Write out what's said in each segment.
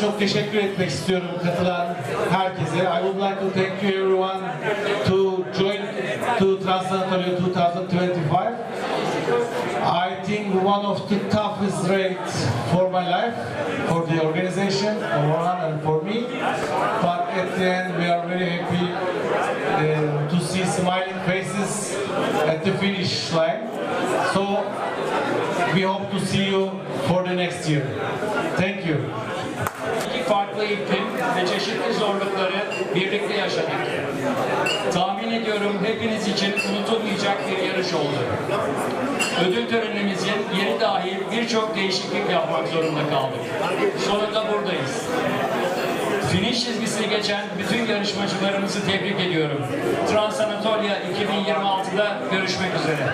çok teşekkür etmek istiyorum katılan herkese. I would like to thank you everyone to join to Transanatolia 2025. I think one of the toughest rates for my life, for the organization, and for me. But at the end, we are very happy uh, to see smiling faces at the finish line. So we hope to see you for the next year. Thank you. Farklı iklim ve çeşitli zorlukları birlikte yaşadık. Tahmin ediyorum hepiniz için unutulmayacak bir yarış oldu. Ödül törenimizin yeri dahil birçok değişiklik yapmak zorunda kaldık. Sonunda buradayız. Finish çizgisini geçen bütün yarışmacılarımızı tebrik ediyorum. Trans Anatolia 2026'da görüşmek üzere.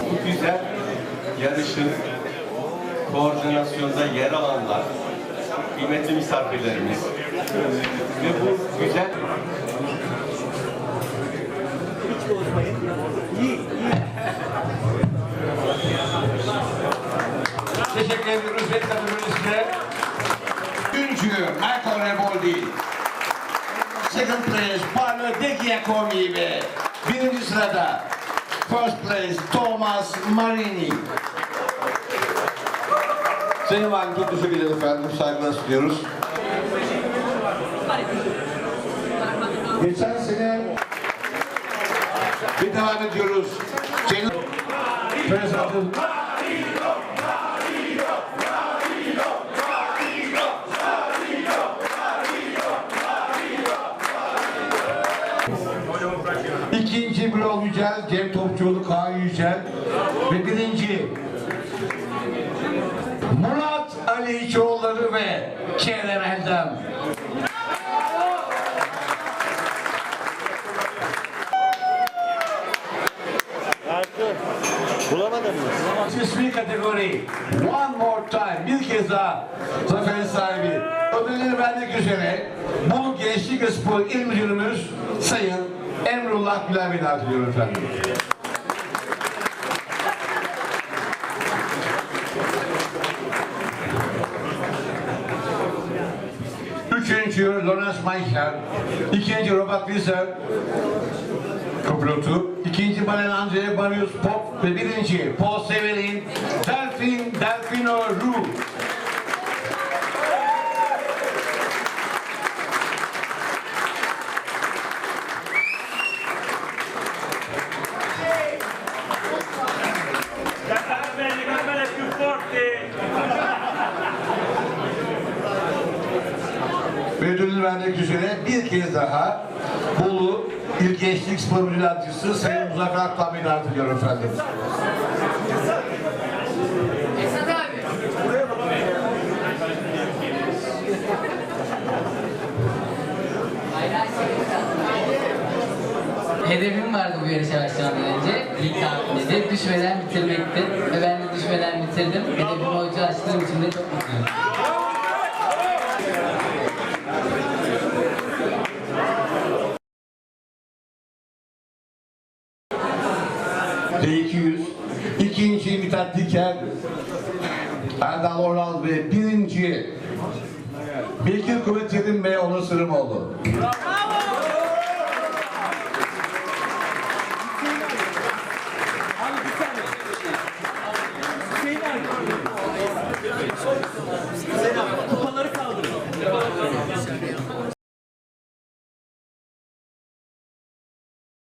Bu güzel yarışın koordinasyonda yer alanlar, kıymetli misafirlerimiz ve bu güzel Teşekkür ediyoruz ve kadınlarımızla. Üçüncü Michael Reboldi. Second place Paolo De Giacomi ve birinci sırada First place Thomas Marini. Sayın Valim teşekkür ederim efendim. Saygılar sunuyoruz. Geçen sene bir devam ediyoruz. Cenab İkinci Birol Yücel, Cem Topçuoğlu, Kaan Yücel ve birinci Murat Ali İçoğulları ve Kerem Eldem. Bulamadın mı? İsmi kategori. One more time. Bir kez daha zaferin sahibi. Ödülleri vermek üzere bu Gençlik ve Spor İl Müdürümüz Sayın Emrullah Güler Bey'i ediyorum efendim. Üçüncü Lorenz Meicher, ikinci Robert Wieser, Kopilotu, ikinci Balen Andre Barrios Pop ve birinci Paul Severin, Delfin Delfino Ru. Vermek üzere bir kez daha Bolu İl Gençlik Spor Müdürlüğü Sayın Muzaffer davet ediyorum efendim. Esat abi. Hedefim vardı bu yarışa başlamadan önce. İlk tahmininde düşmeden bitirmekti. Ve ben de düşmeden bitirdim. Hedefimi hoca açtığım için de çok mutluyum. T200, ikinci Mithat Diker, Erdal Oral ve birinci Bekir Kuvvetlerin ve Onur Sırımoğlu.